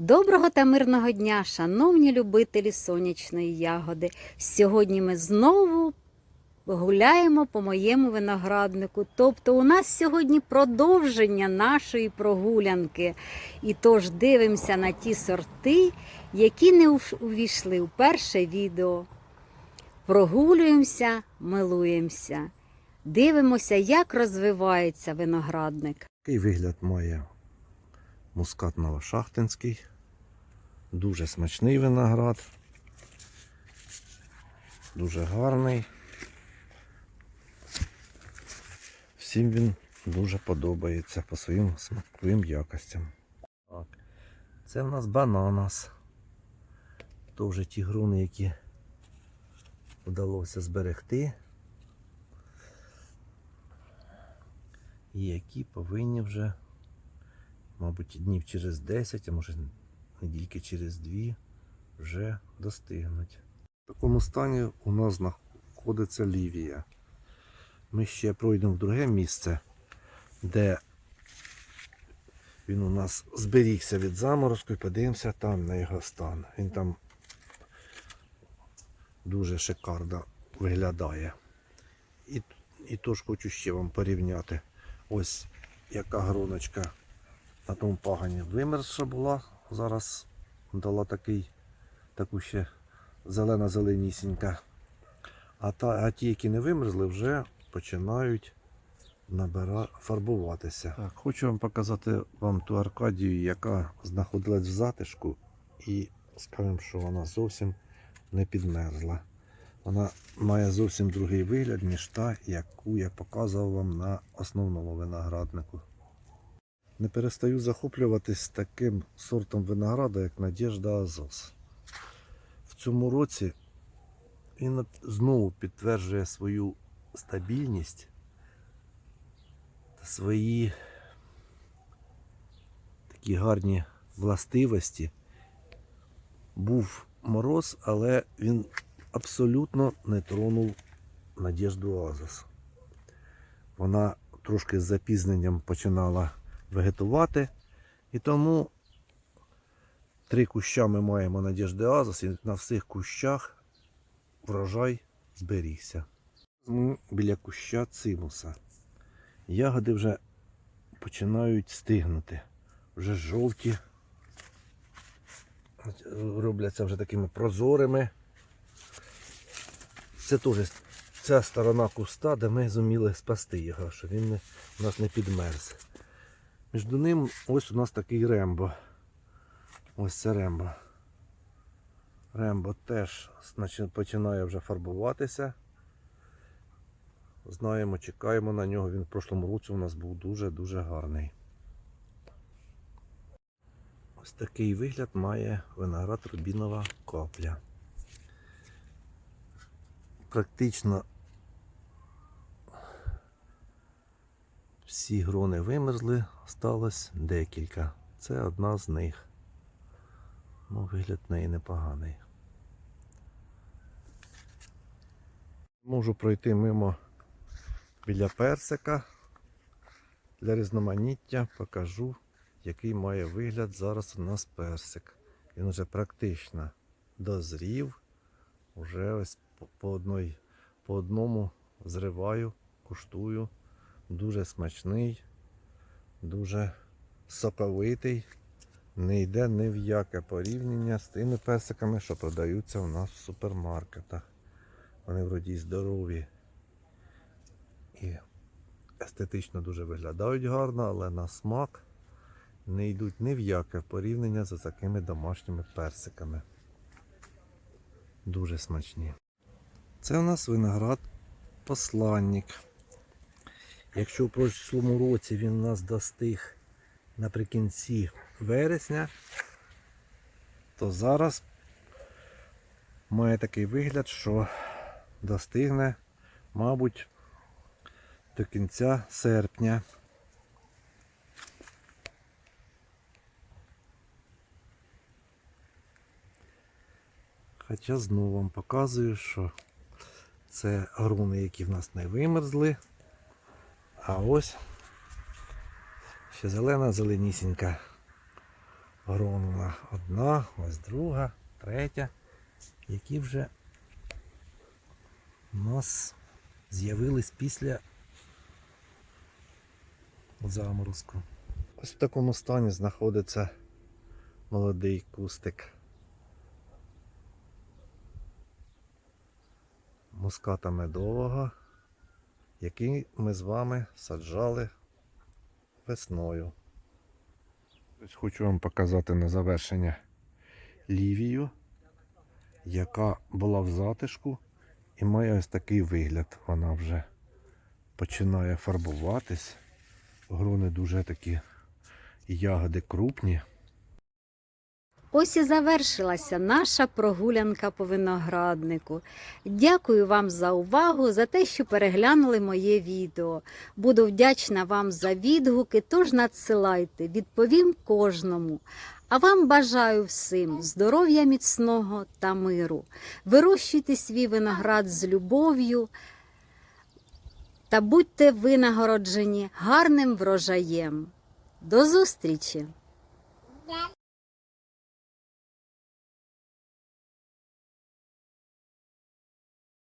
Доброго та мирного дня, шановні любителі сонячної ягоди. Сьогодні ми знову гуляємо по моєму винограднику. Тобто у нас сьогодні продовження нашої прогулянки. І тож дивимося на ті сорти, які не увійшли в перше відео. Прогулюємося, милуємося. Дивимося, як розвивається виноградник. Такий вигляд має мускат новошахтинський. Дуже смачний виноград. Дуже гарний. Всім він дуже подобається по своїм смаковим якостям. Так. Це в нас бананас. То вже ті груни, які вдалося зберегти. І які повинні вже мабуть, днів через 10, а може недільки через 2 вже достигнуть. В такому стані у нас знаходиться Лівія. Ми ще пройдемо в друге місце, де він у нас зберігся від заморозку і подивимося там на його стан. Він там дуже шикарно виглядає. І, і тож хочу ще вам порівняти. Ось яка гроночка на тому пагані вимерзша була. Зараз дала такий, таку ще зелена зеленісінька. А, та, а ті, які не вимерзли, вже починають набира, фарбуватися. Так, хочу вам показати вам ту Аркадію, яка знаходилась в затишку, і скажемо, що вона зовсім не підмерзла. Вона має зовсім другий вигляд, ніж та, яку я показував вам на основному винограднику. Не перестаю захоплюватись таким сортом винограда, як Надежда Азос. В цьому році він знову підтверджує свою стабільність та свої такі гарні властивості. Був мороз, але він абсолютно не тронув Надежду Азос. Вона трошки з запізненням починала вегетувати. І тому три куща ми маємо Надежди Азос, і на всіх кущах врожай зберігся. Ми біля куща цимуса. Ягоди вже починають стигнути. Вже жовті. Робляться вже такими прозорими. Це теж ця сторона куста, де ми зуміли спасти його, щоб він не, у нас не підмерз. Між ним ось у нас такий рембо. Ось це рембо. Рембо теж починає вже фарбуватися. Знаємо, чекаємо на нього. Він в прошлому році у нас був дуже-дуже гарний. Ось такий вигляд має виноград рубінова копля. Практично всі грони вимерзли, осталось декілька. Це одна з них. Ну, вигляд в неї непоганий. Можу пройти мимо біля персика. Для різноманіття покажу, який має вигляд зараз у нас персик. Він вже практично дозрів. Уже ось по, по, одной, по одному зриваю, куштую. Дуже смачний, дуже соковитий. Не йде ні в яке порівняння з тими персиками, що продаються у нас в супермаркетах. Вони вроді здорові і естетично дуже виглядають гарно, але на смак не йдуть ні в яке порівняння з такими домашніми персиками. Дуже смачні. Це у нас виноград посланник. Якщо в прошлому році він у нас достиг наприкінці вересня, то зараз має такий вигляд, що достигне, мабуть, до кінця серпня. Хоча знову вам показую, що це груни, які в нас не вимерзли. А ось ще зелена зеленісінька гронула одна, ось друга, третя, які вже у нас з'явились після заморозку. Ось в такому стані знаходиться молодий кустик. Муската медового, який ми з вами саджали весною. Ось хочу вам показати на завершення лівію, яка була в затишку і має ось такий вигляд. Вона вже починає фарбуватись. Грони дуже такі ягоди крупні. Ось і завершилася наша прогулянка по винограднику. Дякую вам за увагу, за те, що переглянули моє відео. Буду вдячна вам за відгуки, тож надсилайте, відповім кожному. А вам бажаю всім здоров'я міцного та миру. Вирощуйте свій виноград з любов'ю та будьте винагороджені гарним врожаєм. До зустрічі!